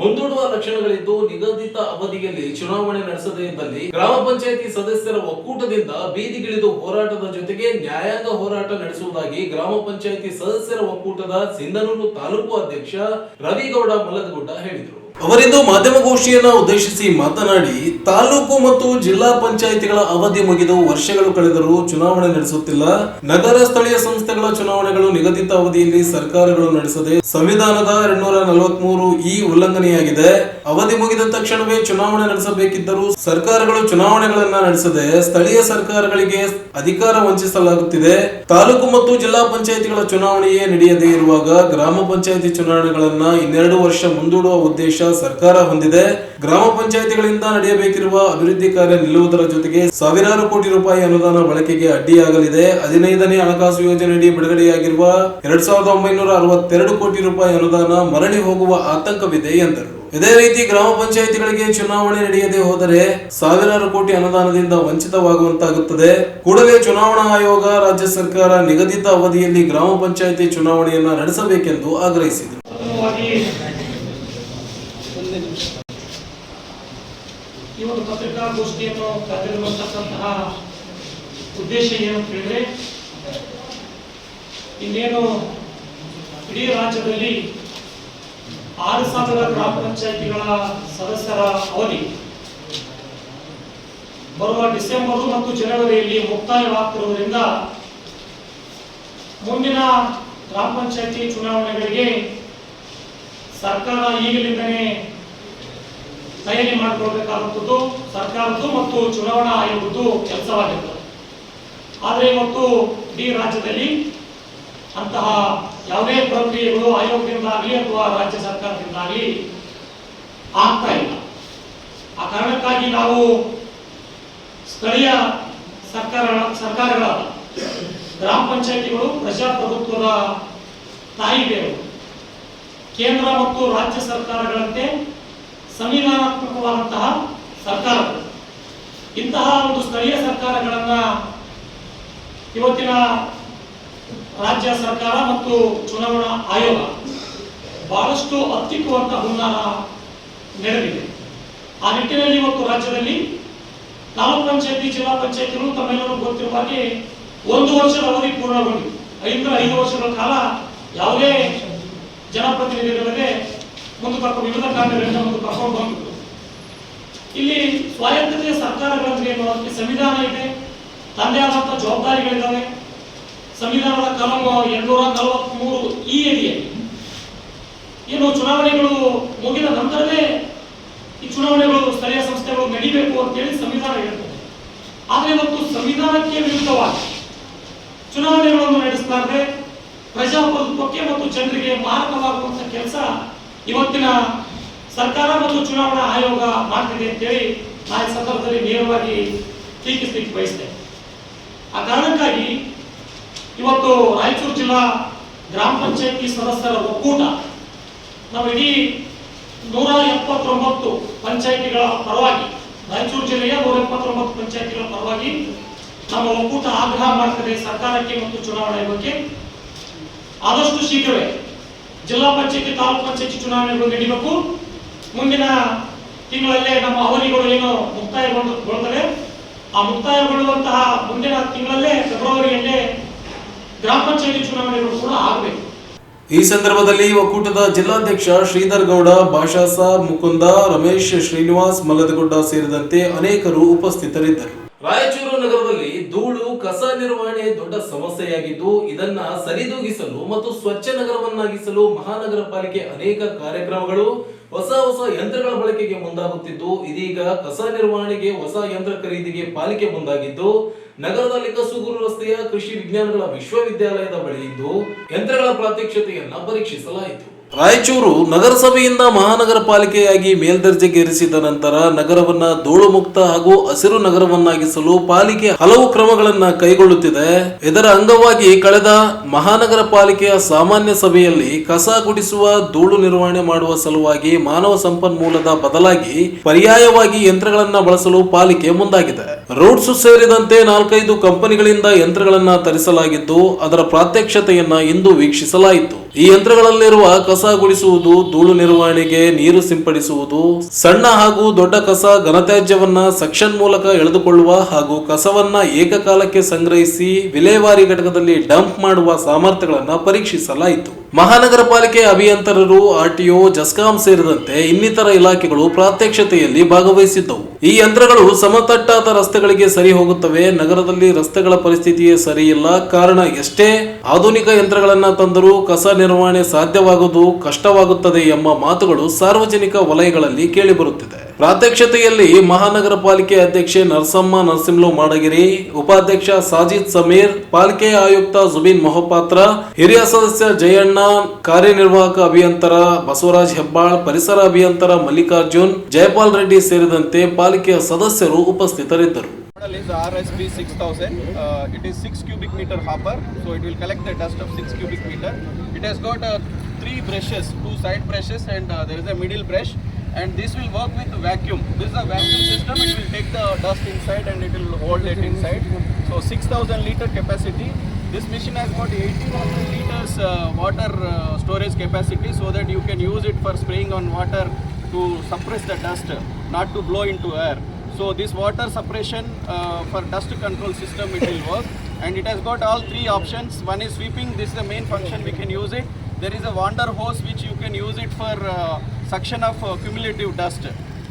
ಮುಂದೂಡುವ ಲಕ್ಷಣಗಳಿದ್ದು, ನಿಗದಿತ ಅವಧಿಯಲ್ಲಿ ಚುನಾವಣೆ ನಡೆಸದೇ ಇದ್ದಲ್ಲಿ ಗ್ರಾಮ ಪಂಚಾಯಿತಿ ಸದಸ್ಯರ ಒಕ್ಕೂಟದಿಂದ ಬೀದಿಗಿಳಿದು ಹೋರಾಟದ ಜೊತೆಗೆ ನ್ಯಾಯಾಂಗ ಹೋರಾಟ ನಡೆಸುವುದಾಗಿ ಗ್ರಾಮ ಪಂಚಾಯಿತಿ ಸದಸ್ಯರ ಒಕ್ಕೂಟದ ಸಿಂಧನೂರು ತಾಲೂಕು ಅಧ್ಯಕ್ಷ ರವಿಗೌಡ ಮಲ್ಲದಗುಡ್ಡ ಹೇಳಿದರು. ಅವರಿಂದು ಮಾಧ್ಯಮಗೋಷ್ಠಿಯನ್ನು ಉದ್ದೇಶಿಸಿ ಮಾತನಾಡಿ, ತಾಲೂಕು ಮತ್ತು ಜಿಲ್ಲಾ ಪಂಚಾಯಿತಿಗಳ ಅವಧಿ ಮುಗಿದು ವರ್ಷಗಳು ಕಳೆದರೂ ಚುನಾವಣೆ ನಡೆಸುತ್ತಿಲ್ಲ. ನಗರ ಸ್ಥಳೀಯ ಸಂಸ್ಥೆಗಳ ಚುನಾವಣೆಗಳು ನಿಗದಿತ ಅವಧಿಯಲ್ಲಿ ಸರ್ಕಾರಗಳು ನಡೆಸದೆ ಸಂವಿಧಾನದ ಎರಡ್ನೂರ ನಲವತ್ಮೂರು ಈ ಉಲ್ಲಂಘನೆಯಾಗಿದೆ. ಅವಧಿ ಮುಗಿದ ತಕ್ಷಣವೇ ಚುನಾವಣೆ ನಡೆಸಬೇಕಿದ್ದರೂ ಸರ್ಕಾರಗಳು ಚುನಾವಣೆಗಳನ್ನ ನಡೆಸದೆ ಸ್ಥಳೀಯ ಸರ್ಕಾರಗಳಿಗೆ ಅಧಿಕಾರ ವಂಚಿಸಲಾಗುತ್ತಿದೆ. ತಾಲೂಕು ಮತ್ತು ಜಿಲ್ಲಾ ಪಂಚಾಯಿತಿಗಳ ಚುನಾವಣೆಯೇ ನಡೆಯದೇ ಇರುವಾಗ ಗ್ರಾಮ ಪಂಚಾಯಿತಿ ಚುನಾವಣೆಗಳನ್ನ ಇನ್ನೆರಡು ವರ್ಷ ಮುಂದೂಡುವ ಉದ್ದೇಶ ಸರ್ಕಾರ ಹೊಂದಿದೆ. ಗ್ರಾಮ ಪಂಚಾಯಿತಿಗಳಿಂದ ನಡೆಯಬೇಕಿರುವ ಅಭಿವೃದ್ಧಿ ಕಾರ್ಯ ನಿಲ್ಲುವುದರ ಜೊತೆಗೆ ಸಾವಿರಾರು ಕೋಟಿ ರೂಪಾಯಿ ಅನುದಾನ ಬಳಕೆಗೆ ಅಡ್ಡಿಯಾಗಲಿದೆ. ಹದಿನೈದನೇ ಹಣಕಾಸು ಯೋಜನೆಯಡಿ ಬಿಡುಗಡೆಯಾಗಿರುವ ಎರಡ್ ಸಾವಿರದ ಒಂಬೈನೂರ ಅರವತ್ತೆರಡು ಕೋಟಿ ರೂಪಾಯಿ ಅನುದಾನ ಮರಳಿ ಹೋಗುವ ಆತಂಕವಿದೆ ಎಂದರು. ಇದೇ ರೀತಿ ಗ್ರಾಮ ಪಂಚಾಯಿತಿಗಳಿಗೆ ಚುನಾವಣೆ ನಡೆಯದೆ ಹೋದರೆ ಸಾವಿರಾರು ಕೋಟಿ ಅನುದಾನದಿಂದ ವಂಚಿತವಾಗುವಂತಾಗುತ್ತದೆ. ಕೂಡಲೇ ಚುನಾವಣಾ ಆಯೋಗ, ರಾಜ್ಯ ಸರ್ಕಾರ ನಿಗದಿತ ಅವಧಿಯಲ್ಲಿ ಗ್ರಾಮ ಪಂಚಾಯಿತಿ ಚುನಾವಣೆಯನ್ನ ನಡೆಸಬೇಕೆಂದು ಆಗ್ರಹಿಸಿದರು ಪ್ರಥಮವಾಗಿ ಈ ಒಂದು ಪತ್ರಿಕಾಗೋಷ್ಠಿಯನ್ನು ಕರೆದಿರುವಂತಕ್ಕಂತಹ ಉದ್ದೇಶ ಏನಂತ ಹೇಳಿದ್ರೆ, ಇನ್ನೇನು ಇಡೀ ರಾಜ್ಯದಲ್ಲಿ ಆರು ಸಾವಿರ ಗ್ರಾಮ ಪಂಚಾಯಿತಿಗಳ ಸದಸ್ಯರ ಅವಧಿ ಬರುವ ಡಿಸೆಂಬರ್ ಮತ್ತು ಜನವರಿಯಲ್ಲಿ ಮುಕ್ತಾಯವಾಗ್ತಿರುವುದರಿಂದ ಮುಂದಿನ ಗ್ರಾಮ ಪಂಚಾಯಿತಿ ಚುನಾವಣೆಗಳಿಗೆ ಸರ್ಕಾರ ಈಗಲಿಂದನೇ ತಯಾರಿ ಮಾಡಿಕೊಳ್ಬೇಕಾದಂಥದ್ದು, ಸರ್ಕಾರದ್ದು ಮತ್ತು ಚುನಾವಣಾ ಆಯೋಗದ್ದು ಕೆಲಸವಾಗಿರ್ತದೆ. ಆದರೆ ಇವತ್ತು ಇಡೀ ರಾಜ್ಯದಲ್ಲಿ ಅಂತಹ ಯಾವುದೇ ಪ್ರಕ್ರಿಯೆಗಳು ಆಯೋಗದಿಂದಾಗಲಿ ಅಥವಾ ರಾಜ್ಯ ಸರ್ಕಾರದಿಂದಾಗಲಿ ಆಗ್ತಾ ಇಲ್ಲ. ಆ ಕಾರಣಕ್ಕಾಗಿ ನಾವು ಸ್ಥಳೀಯ ಸರ್ಕಾರ ಸರ್ಕಾರಗಳ ಗ್ರಾಮ ಪಂಚಾಯಿತಿಗಳು, ಪ್ರಜಾಪ್ರಭುತ್ವದ ತಾಯಿ ಕೇಂದ್ರ ಮತ್ತು ರಾಜ್ಯ ಸರ್ಕಾರಗಳಂತೆ ಸಂವಿಧಾನಾತ್ಮಕವಾದಂತಹ ಸರ್ಕಾರಗಳು, ಇಂತಹ ಒಂದು ಸ್ಥಳೀಯ ಸರ್ಕಾರಗಳನ್ನ ಇವತ್ತಿನ ರಾಜ್ಯ ಸರ್ಕಾರ ಮತ್ತು ಚುನಾವಣಾ ಆಯೋಗ ಬಹಳಷ್ಟು ಹತ್ತಿಕ್ಕುವಂತ ಹುನ್ನಾರ ನಡೆದಿದೆ ಆ ನಿಟ್ಟಿನಲ್ಲಿ ಇವತ್ತು ರಾಜ್ಯದಲ್ಲಿ ತಾಲೂಕ್ ಪಂಚಾಯತಿ, ಜಿಲ್ಲಾ ಪಂಚಾಯತಿಗಳು ತಮ್ಮೆಲ್ಲರೂ ಗೊತ್ತಿರುವ ಹಾಗೆ ಒಂದು ವರ್ಷದ ಅವಧಿ ಪೂರ್ಣಗೊಂಡಿದೆ. ಐದರ ಐದು ವರ್ಷಗಳ ಕಾಲ ಯಾವುದೇ ಜನಪ್ರತಿನಿಧಿಗಳಿಗೆ ಮುಂದೆ ಕರ್ಕೊಂಡು ವಿವಿಧ ಕಾರ್ಯಗಳಿಂದ ಮುಂದೆ ಕರ್ಕೊಂಡು ಬಂದಿತ್ತು. ಇಲ್ಲಿ ಸ್ವಾಯತ್ತತೆಯ ಅದಕ್ಕೆ ಸಂವಿಧಾನ ಇದೆ ತಂದೆ ಆದಂತಹ ಜವಾಬ್ದಾರಿಗಳಿದ್ದಾವೆ ಸಂವಿಧಾನದ ಕಲಂ ಎರಡ್ನೂರ ನಲವತ್ಮೂರು ಈ ಅಡಿಯ ಏನು ಚುನಾವಣೆಗಳು ಮುಗಿದ ನಂತರವೇ ಈ ಚುನಾವಣೆಗಳು ಸ್ಥಳೀಯ ಸಂಸ್ಥೆಗಳು ನಡೀಬೇಕು ಅಂತೇಳಿ ಸಂವಿಧಾನ ಹೇಳ್ತದೆ. ಆದರೆ ಇವತ್ತು ಸಂವಿಧಾನಕ್ಕೆ ವಿರುದ್ಧವಾಗಿ ಚುನಾವಣೆಗಳನ್ನು ನಡೆಸಲಾರದೆ ಪ್ರಜಾಪ್ರಭುತ್ವಕ್ಕೆ ಮತ್ತು ಜನರಿಗೆ ಮಾರಕವಾಗುವಂತ ಕೆಲಸ ಇವತ್ತಿನ ಸರ್ಕಾರ ಮತ್ತು ಚುನಾವಣಾ ಆಯೋಗ ಮಾಡ್ತಿದೆ ಅಂತೇಳಿ ನಾನು ಸಂದರ್ಭದಲ್ಲಿ ನೇರವಾಗಿ ಟೀಕಿಸ್ಲಿಕ್ಕೆ ಬಯಸ್ತೇನೆ. ಆ ಕಾರಣಕ್ಕಾಗಿ ಇವತ್ತು ರಾಯಚೂರು ಜಿಲ್ಲಾ ಗ್ರಾಮ ಪಂಚಾಯತಿ ಸದಸ್ಯರ ಒಕ್ಕೂಟ ನಾವು ಇಡೀ ನೂರ ಎಪ್ಪತ್ತೊಂಬತ್ತು ಪಂಚಾಯಿತಿಗಳ ಪರವಾಗಿ, ರಾಯಚೂರು ಜಿಲ್ಲೆಯ ನೂರ ಎಪ್ಪತ್ತೊಂಬತ್ತು ಪಂಚಾಯಿತಿಗಳ ಪರವಾಗಿ ನಮ್ಮ ಒಕ್ಕೂಟ ಆಗ್ರಹ ಮಾಡ್ತದೆ ಸರ್ಕಾರಕ್ಕೆ ಮತ್ತು ಚುನಾವಣೆ ಬಗ್ಗೆ. ಆದಷ್ಟು ಶೀಘ್ರವೇ ಜಿಲ್ಲಾ ಪಂಚಾಯತಿ, ತಾಲೂಕು ಪಂಚಾಯತಿ ಚುನಾವಣೆಗಳು ನಡೀಬೇಕು ಮುಂದಿನ ತಿಂಗಳಲ್ಲೇ ನಮ್ಮ ಅವಧಿಗಳು ಏನು ಮುಕ್ತಾಯಗೊಳ್ಳುತ್ತವೆ ಆ ಮುಕ್ತಾಯಗೊಳ್ಳುವಂತಹ ಮುಂದಿನ ತಿಂಗಳಲ್ಲೇ ಫೆಬ್ರವರಿಯಲ್ಲೇ ಗ್ರಾಮ ಪಂಚಾಯತಿ ಚುನಾವಣೆಗಳು ಕೂಡ ಆಗಬೇಕು. ಈ ಸಂದರ್ಭದಲ್ಲಿ ಒಕ್ಕೂಟದ ಜಿಲ್ಲಾಧ್ಯಕ್ಷ ಶ್ರೀಧರ್ ಗೌಡ ಭಾಷಾಸ ಮುಕುಂದ ರಮೇಶ್ ಶ್ರೀನಿವಾಸ್ ಮಲ್ಲದಗುಡ್ಡ ಸೇರಿದಂತೆ ಅನೇಕರು ಉಪಸ್ಥಿತರಿದ್ದರು. ರಾಯಚೂರು ನಗರದಲ್ಲಿ ಧೂಳು ಕಸ ನಿರ್ವಹಣೆ ದೊಡ್ಡ ಸಮಸ್ಯೆಯಾಗಿದ್ದು ಇದನ್ನ ಸರಿದೂಗಿಸಲು ಮತ್ತು ಸ್ವಚ್ಛ ನಗರವನ್ನಾಗಿಸಲು ಮಹಾನಗರ ಪಾಲಿಕೆ ಅನೇಕ ಕಾರ್ಯಕ್ರಮಗಳು ಹೊಸ ಹೊಸ ಯಂತ್ರಗಳ ಬಳಕೆಗೆ ಮುಂದಾಗುತ್ತಿದ್ದು, ಇದೀಗ ಕಸ ನಿರ್ವಹಣೆಗೆ ಹೊಸ ಯಂತ್ರ ಖರೀದಿಗೆ ಪಾಲಿಕೆ ಮುಂದಾಗಿದ್ದು, ನಗರದಲ್ಲಿ ಕಸುಗುರು ರಸ್ತೆಯ ಕೃಷಿ ವಿಜ್ಞಾನಗಳ ವಿಶ್ವವಿದ್ಯಾಲಯದ ಬಳಿ ಇದ್ದು, ಯಂತ್ರಗಳ ಪ್ರಾತ್ಯಕ್ಷತೆಯನ್ನ ಪರೀಕ್ಷಿಸಲಾಯಿತು. ರಾಯಚೂರು ನಗರಸಭೆಯಿಂದ ಮಹಾನಗರ ಪಾಲಿಕೆಯಾಗಿ ಮೇಲ್ದರ್ಜೆಗೇರಿಸಿದ ನಂತರ ನಗರವನ್ನ ಧೂಳು ಮುಕ್ತ ಹಾಗೂ ಹಸಿರು ನಗರವನ್ನಾಗಿಸಲು ಪಾಲಿಕೆ ಹಲವು ಕ್ರಮಗಳನ್ನ ಕೈಗೊಳ್ಳುತ್ತಿದೆ. ಇದರ ಅಂಗವಾಗಿ ಕಳೆದ ಮಹಾನಗರ ಪಾಲಿಕೆಯ ಸಾಮಾನ್ಯ ಸಭೆಯಲ್ಲಿ ಕಸ ಗುಡಿಸುವ, ಧೂಳು ನಿರ್ವಹಣೆ ಮಾಡುವ ಸಲುವಾಗಿ ಮಾನವ ಸಂಪನ್ಮೂಲದ ಬದಲಾಗಿ ಪರ್ಯಾಯವಾಗಿ ಯಂತ್ರಗಳನ್ನ ಬಳಸಲು ಪಾಲಿಕೆ ಮುಂದಾಗಿದೆ. ರೋಡ್ಸ್ ಸೇರಿದಂತೆ ನಾಲ್ಕೈದು ಕಂಪನಿಗಳಿಂದ ಯಂತ್ರಗಳನ್ನ ತರಿಸಲಾಗಿದ್ದು, ಅದರ ಪ್ರಾತ್ಯಕ್ಷತೆಯನ್ನ ಇಂದು ವೀಕ್ಷಿಸಲಾಯಿತು. ಈ ಯಂತ್ರಗಳಲ್ಲಿರುವ ಕಸ ಗುಡಿಸುವುದು, ಧೂಳು ನಿರ್ವಹಣೆಗೆ ನೀರು ಸಿಂಪಡಿಸುವುದು, ಸಣ್ಣ ಹಾಗೂ ದೊಡ್ಡ ಕಸ ಘನತ್ಯಾಜ್ಯವನ್ನ ಸಕ್ಷನ್ ಮೂಲಕ ಎಳೆದುಕೊಳ್ಳುವ ಹಾಗೂ ಕಸವನ್ನ ಏಕಕಾಲಕ್ಕೆ ಸಂಗ್ರಹಿಸಿ ವಿಲೇವಾರಿ ಘಟಕದಲ್ಲಿ ಡಂಪ್ ಮಾಡುವ ಸಾಮರ್ಥ್ಯಗಳನ್ನ ಪರೀಕ್ಷಿಸಲಾಯಿತು. ಮಹಾನಗರ ಪಾಲಿಕೆ ಅಭಿಯಂತರರು ಆರ್ಟಿಒ ಜಸ್ಕಾಂ ಸೇರಿದಂತೆ ಇನ್ನಿತರ ಇಲಾಖೆಗಳು ಪ್ರಾತ್ಯಕ್ಷತೆಯಲ್ಲಿ ಭಾಗವಹಿಸಿದ್ದವು. ಈ ಯಂತ್ರಗಳು ಸಮತಟ್ಟಾದ ರಸ್ತೆಗಳಿಗೆ ಸರಿ ಹೋಗುತ್ತವೆ. ನಗರದಲ್ಲಿ ರಸ್ತೆಗಳ ಪರಿಸ್ಥಿತಿಯೇ ಸರಿಯಿಲ್ಲ. ಕಾರಣ ಎಷ್ಟೇ? ಆಧುನಿಕ ಯಂತ್ರಗಳನ್ನ ತಂದರೂ ಕಸ ನಿರ್ವಹಣೆ ಸಾಧ್ಯವಾಗುವುದು ಕಷ್ಟವಾಗುತ್ತದೆ ಎಂಬ ಮಾತುಗಳು ಸಾರ್ವಜನಿಕ ವಲಯಗಳಲ್ಲಿ ಕೇಳಿಬರುತ್ತಿದೆ ಪ್ರಾಧ್ಯಕ್ಷತೆಯಲ್ಲಿ ಮಹಾನಗರ ಪಾಲಿಕೆ ಅಧ್ಯಕ್ಷೆ ನರಸಮ್ಮ ನರಸಿಂಹಲು ಮಾಡಗಿರಿ ಉಪಾಧ್ಯಕ್ಷ ಸಾಜಿದ್ ಸಮೀರ್ ಪಾಲಿಕೆ ಆಯುಕ್ತ ಜುಬಿನ್ ಮೊಹಪಾತ್ರ ಹಿರಿಯ ಸದಸ್ಯ ಜಯಣ್ಣ ಕಾರ್ಯನಿರ್ವಾಹಕ ಅಭಿಯಂತರ ಬಸವರಾಜ್ ಹೆಬ್ಬಾಳ್ ಪರಿಸರ ಅಭಿಯಂತರ ಮಲ್ಲಿಕಾರ್ಜುನ್ ಜಯಪಾಲ್ ರೆಡ್ಡಿ ಸೇರಿದಂತೆ ಪಾಲಿಕೆಯ ಸದಸ್ಯರು ಉಪಸ್ಥಿತರಿದ್ದರು is RSB 6000. Uh, it is 6 cubic meter hopper, so it will collect the dust of 6 cubic meter. It has got uh, three brushes, two side brushes, and uh, there is a middle brush. And this will work with vacuum. This is a vacuum system. It will take the dust inside and it will hold it inside. So 6000 liter capacity. This machine has got 1800 liters uh, water uh, storage capacity, so that you can use it for spraying on water to suppress the dust, not to blow into air. So this water suppression uh, for dust control system it will work and it has got all three options. One is sweeping, this is the main function we can use it. There is a wander hose which you can use it for uh, suction of uh, cumulative dust.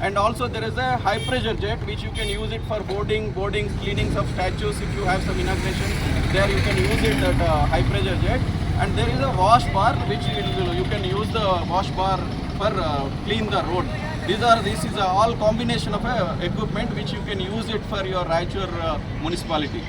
And also there is a high pressure jet which you can use it for boarding, boarding, cleanings of statues if you have some inauguration. There you can use it that uh, high pressure jet. And there is a wash bar which you, you can use the wash bar for uh, clean the road. These are this is all combination of uh, equipment which you can use it for your Raichur uh, municipality.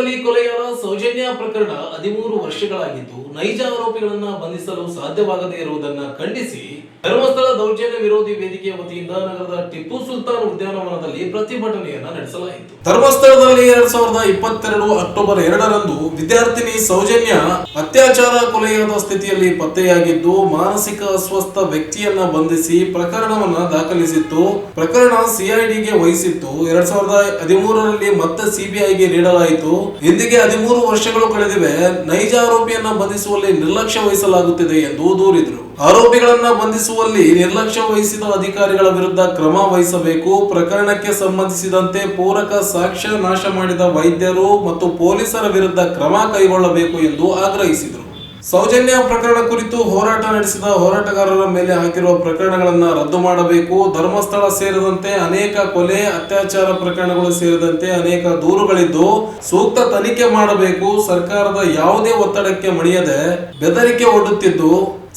ಧರ್ಮಸ್ಥಳದಲ್ಲಿ ಕೊಲೆಯಾದ ಸೌಜನ್ಯ ಪ್ರಕರಣ ಹದಿಮೂರು ವರ್ಷಗಳಾಗಿದ್ದು, ನೈಜ ಆರೋಪಿಗಳನ್ನ ಬಂಧಿಸಲು ಸಾಧ್ಯವಾಗದೇ ಇರುವುದನ್ನ ಖಂಡಿಸಿ ಧರ್ಮಸ್ಥಳ ದೌರ್ಜನ್ಯ ವಿರೋಧಿ ವೇದಿಕೆಯ ವತಿಯಿಂದ ನಗರದ ಟಿಪ್ಪು ಸುಲ್ತಾನ್ ಉದ್ಯಾನವನದಲ್ಲಿ ಪ್ರತಿಭಟನೆಯನ್ನ ನಡೆಸಲಾಯಿತು. ಧರ್ಮಸ್ಥಳದಲ್ಲಿ ಎರಡ್ ಸಾವಿರದ ಇಪ್ಪತ್ತೆರಡು ಅಕ್ಟೋಬರ್ ಎರಡರಂದು ವಿದ್ಯಾರ್ಥಿನಿ ಸೌಜನ್ಯ ಅತ್ಯಾಚಾರ ಕೊಲೆಯಾದ ಸ್ಥಿತಿಯಲ್ಲಿ ಪತ್ತೆಯಾಗಿದ್ದು, ಮಾನಸಿಕ ಅಸ್ವಸ್ಥ ವ್ಯಕ್ತಿಯನ್ನ ಬಂಧಿಸಿ ಪ್ರಕರಣವನ್ನ ದಾಖಲಿಸಿತ್ತು. ಪ್ರಕರಣ ಸಿಐಡಿಗೆ ವಹಿಸಿತ್ತು. ಎರಡ್ ಸಾವಿರದ ಹದಿಮೂರರಲ್ಲಿ ಮತ್ತೆ ಸಿಬಿಐಗೆ ನೀಡಲಾಯಿತು. ಇಂದಿಗೆ ಹದಿಮೂರು ವರ್ಷಗಳು ಕಳೆದಿವೆ, ನೈಜ ಆರೋಪಿಯನ್ನ ಬಂಧಿಸುವಲ್ಲಿ ನಿರ್ಲಕ್ಷ್ಯ ವಹಿಸಲಾಗುತ್ತಿದೆ ಎಂದು ದೂರಿದರು. ಆರೋಪಿಗಳನ್ನ ಬಂಧಿಸುವಲ್ಲಿ ನಿರ್ಲಕ್ಷ್ಯ ವಹಿಸಿದ ಅಧಿಕಾರಿಗಳ ವಿರುದ್ಧ ಕ್ರಮ ವಹಿಸಬೇಕು. ಪ್ರಕರಣಕ್ಕೆ ಸಂಬಂಧಿಸಿದಂತೆ ಪೂರಕ ಸಾಕ್ಷ್ಯ ನಾಶ ಮಾಡಿದ ವೈದ್ಯರು ಮತ್ತು ಪೊಲೀಸರ ವಿರುದ್ಧ ಕ್ರಮ ಕೈಗೊಳ್ಳಬೇಕು ಎಂದು ಆಗ್ರಹಿಸಿದರು. ಸೌಜನ್ಯ ಪ್ರಕರಣ ಕುರಿತು ಹೋರಾಟ ನಡೆಸಿದ ಹೋರಾಟಗಾರರ ಮೇಲೆ ಹಾಕಿರುವ ಪ್ರಕರಣಗಳನ್ನು ರದ್ದು ಮಾಡಬೇಕು. ಧರ್ಮಸ್ಥಳ ಸೇರಿದಂತೆ ಅನೇಕ ಕೊಲೆ, ಅತ್ಯಾಚಾರ ಪ್ರಕರಣಗಳು ಸೇರಿದಂತೆ ಅನೇಕ ದೂರುಗಳಿದ್ದು ಸೂಕ್ತ ತನಿಖೆ ಮಾಡಬೇಕು. ಸರ್ಕಾರದ ಯಾವುದೇ ಒತ್ತಡಕ್ಕೆ ಮಣಿಯದೆ ಬೆದರಿಕೆ ಒಡ್ಡುತ್ತಿದ್ದು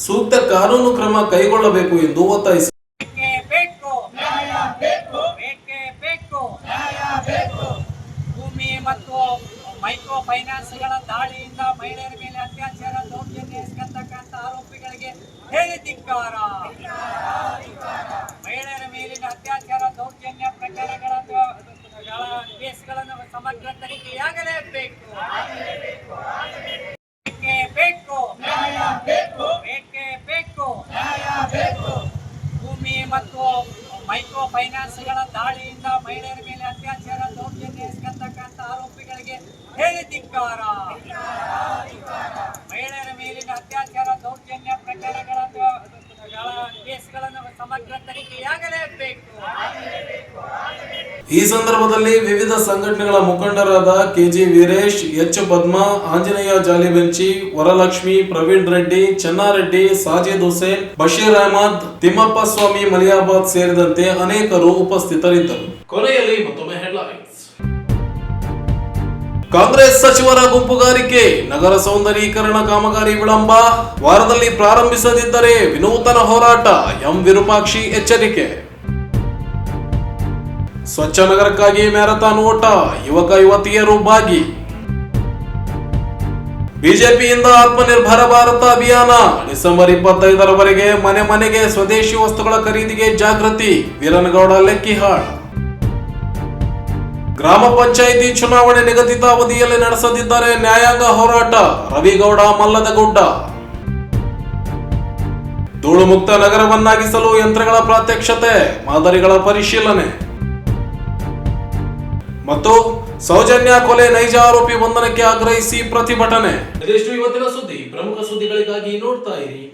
ಸೂಕ್ತ ಕಾನೂನು ಕ್ರಮ ಕೈಗೊಳ್ಳಬೇಕು ಎಂದು ಒತ್ತಾಯಿಸಿ. ಮತ್ತು ಮೈಕ್ರೋ ಫೈನಾನ್ಸ್ಗಳ ಧಿಕ್ಕಾರ ಮಹಿಳೆಯರ ಮೇಲಿನ ಅತ್ಯಾಚಾರ, ದೌರ್ಜನ್ಯ ಪ್ರಕರಣಗಳ ಕೇಸ್ಗಳನ್ನು ಸಮಗ್ರ ತನಿಖೆಯಾಗಲೇಬೇಕು ಬೇಕೇ ಬೇಕು. ಬೇಕು ಭೂಮಿ ಮತ್ತು ಮೈಕ್ರೋ ಫೈನಾನ್ಸ್ಗಳ ದಾಳಿಯಿಂದ ಮಹಿಳೆಯರ ಮೇಲೆ ಅತ್ಯಾಚಾರ, ದೌರ್ಜನ್ಯ ಎಸಗತಕ್ಕಂತ ಆರೋಪಿಗಳಿಗೆ ಹೇಳಿ ಧಿಕ್ಕಾರ. ಮಹಿಳೆಯರ ಮೇಲಿನ ಅತ್ಯಾಚಾರ, ದೌರ್ಜನ್ಯ ಪ್ರಕರಣಗಳ ಈ ಸಂದರ್ಭದಲ್ಲಿ ವಿವಿಧ ಸಂಘಟನೆಗಳ ಮುಖಂಡರಾದ K G Veeresh, H Padma, Anjaneya Jalibenchi, Varalakshmi, Praveen Reddy, Chennareddy, Sajid Hussain, Basheer Ahmed, Thimmappa Swamy Maliyabad ಸೇರಿದಂತೆ ಅನೇಕರು ಉಪಸ್ಥಿತರಿದ್ದರು. ಕೊನೆಯಲ್ಲಿ ಮತ್ತೊಮ್ಮೆ ಕಾಂಗ್ರೆಸ್ ಸಚಿವರ ಗುಂಪುಗಾರಿಕೆ, ನಗರ ಸೌಂದರ್ಯೀಕರಣ ಕಾಮಗಾರಿ ವಿಳಂಬ, ವಾರದಲ್ಲಿ ಪ್ರಾರಂಭಿಸದಿದ್ದರೆ ವಿನೂತನ ಹೋರಾಟ, ಎಂ ವಿರೂಪಾಕ್ಷಿ ಎಚ್ಚರಿಕೆ. ಸ್ವಚ್ಛ ನಗರಕ್ಕಾಗಿ ಮ್ಯಾರಥಾನ್ ಓಟ, ಯುವಕ ಯುವತಿಯರು ಭಾಗಿ. ಬಿಜೆಪಿಯಿಂದ ಆತ್ಮನಿರ್ಭರ ಭಾರತ ಅಭಿಯಾನ, ಡಿಸೆಂಬರ್ ಇಪ್ಪತ್ತೈದರವರೆಗೆ ಮನೆ ಮನೆಗೆ ಸ್ವದೇಶಿ ವಸ್ತುಗಳ ಖರೀದಿಗೆ ಜಾಗೃತಿ, ವೀರನಗೌಡ ಲೆಕ್ಕಿಹಾಳ್. ಗ್ರಾಮ ಪಂಚಾಯಿತಿ ಚುನಾವಣೆ ನಿಗದಿತ ಅವಧಿಯಲ್ಲಿ ನಡೆಸದಿದ್ದರೆ ನ್ಯಾಯಾಂಗ ಹೋರಾಟ. ರವಿಗೌಡ ಮಲ್ಲದಗುಡ್ಡ. ಧೂಳು ಮುಕ್ತ ನಗರವನ್ನಾಗಿಸಲು ಯಂತ್ರಗಳ ಪ್ರಾತ್ಯಕ್ಷತೆ, ಮಾದರಿಗಳ ಪರಿಶೀಲನೆ. ಮತ್ತು ಸೌಜನ್ಯ ಕೊಲೆ ನೈಜ ಆರೋಪಿ ಬಂಧನಕ್ಕೆ ಆಗ್ರಹಿಸಿ ಪ್ರತಿಭಟನೆ. ಇವತ್ತಿನ ಸುದ್ದಿ ಪ್ರಮುಖ ಸುದ್ದಿಗಳಿಗಾಗಿ ನೋಡ್ತಾ ಇರಿ.